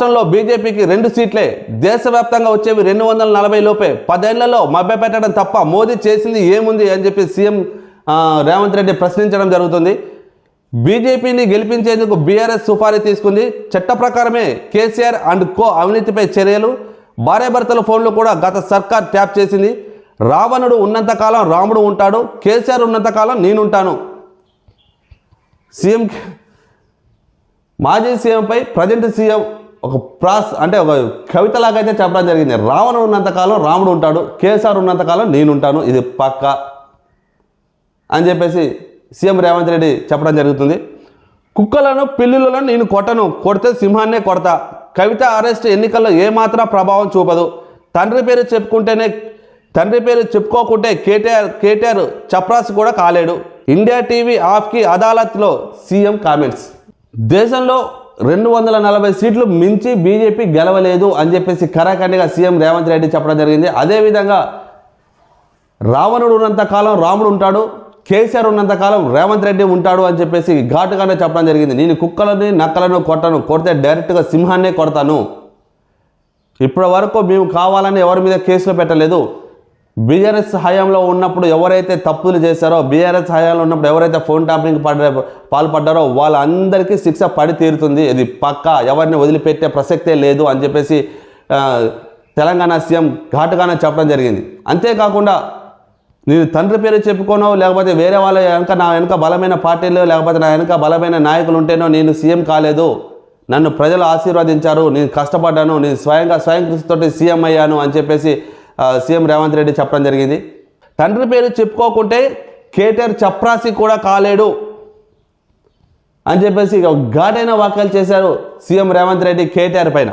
రాష్ట్రంలో బీజేపీకి రెండు సీట్లే. దేశవ్యాప్తంగా వచ్చేవి రెండు వందల నలభై లోపే. పదేళ్ళలో మభ్యపెట్టడం తప్ప మోదీ చేసింది ఏముంది అని చెప్పి సీఎం రేవంత్ రెడ్డి ప్రశ్నించడం జరుగుతుంది. బీజేపీని గెలిపించేందుకు బీఆర్ఎస్ సుపారీ తీసుకుంది. చట్ట ప్రకారమే కేసీఆర్ అండ్ కో అవినీతిపై చర్యలు. భార్యాభర్తల ఫోన్లు కూడా గత సర్కార్ ట్యాప్ చేసింది. రావణుడు ఉన్నంతకాలం రాముడు ఉంటాడు. కేసీఆర్ ఉన్నంతకాలం నేనుంటాను. సీఎం మాజీ సీఎంపై ప్రజెంట్ సీఎం ఒక ప్రాస్ అంటే ఒక కవితలాగైతే చెప్పడం జరిగింది. రావణుడు ఉన్నంతకాలం రాముడు ఉంటాడు కేసీఆర్ ఉన్నంతకాలం నేను ఉంటాను ఇది పక్క అని చెప్పేసి సీఎం రేవంత్ రెడ్డి చెప్పడం జరుగుతుంది. కుక్కలను పిల్లులను నేను కొట్టను కొడితే సింహాన్నే కొడతా. కవిత అరెస్ట్ ఎన్నికల్లో ఏమాత్రం ప్రభావం చూపదు. తండ్రి పేరు చెప్పుకుంటేనే తండ్రి పేరు చెప్పుకోకుంటే కేటీఆర్ కేటీఆర్ చప్రాస్ కూడా కాలేడు. ఇండియా టీవీ ఆఫ్కి అదాలత్లో సీఎం కామెంట్స్. దేశంలో రెండు వందల నలభై సీట్లు మించి బీజేపీ గెలవలేదు అని చెప్పేసి కరాఖండిగా సీఎం రేవంత్ రెడ్డి చెప్పడం జరిగింది. అదేవిధంగా రావణుడు ఉన్నంత కాలం రాముడు ఉంటాడు కేసీఆర్ ఉన్నంత కాలం రేవంత్ రెడ్డి ఉంటాడు అని చెప్పేసి ఘాటుగానే చెప్పడం జరిగింది. నేను కుక్కలని నక్కలను కొట్టను కొడితే డైరెక్ట్గా సింహాన్నే కొడతాను. ఇప్పటి వరకు మేము కావాలని ఎవరి మీద కేసులు పెట్టలేదు. బీఆర్ఎస్ హయాంలో ఉన్నప్పుడు ఎవరైతే తప్పులు చేశారో బీఆర్ఎస్ హయాంలో ఉన్నప్పుడు ఎవరైతే ఫోన్ ట్యాపింగ్ పడ పాల్పడ్డారో వాళ్ళందరికీ శిక్ష పడి తీరుతుంది. ఇది పక్కా ఎవరిని వదిలిపెట్టే ప్రసక్తే లేదు అని చెప్పేసి తెలంగాణ సీఎం ఘాటుగానే చెప్పడం జరిగింది. అంతేకాకుండా నేను తండ్రి పేరు చెప్పుకోనో లేకపోతే వేరే వాళ్ళ వెనక నా వెనక బలమైన పార్టీలు లేకపోతే నా వెనక బలమైన నాయకులు ఉంటేనో నేను సీఎం కాలేదు. నన్ను ప్రజలు ఆశీర్వదించారు. నేను కష్టపడ్డాను. నేను స్వయంగా స్వయం కృషితోటి సీఎం అయ్యాను అని చెప్పేసి సీఎం రేవంత్ రెడ్డి చెప్పడం జరిగింది. తండ్రి పేరు చెప్పుకోకుంటే కేటీఆర్ చప్రాసి కూడా కాలేడు అని చెప్పేసి ఘాటైన వ్యాఖ్యలు చేశారు సీఎం రేవంత్ రెడ్డి కేటీఆర్ పైన.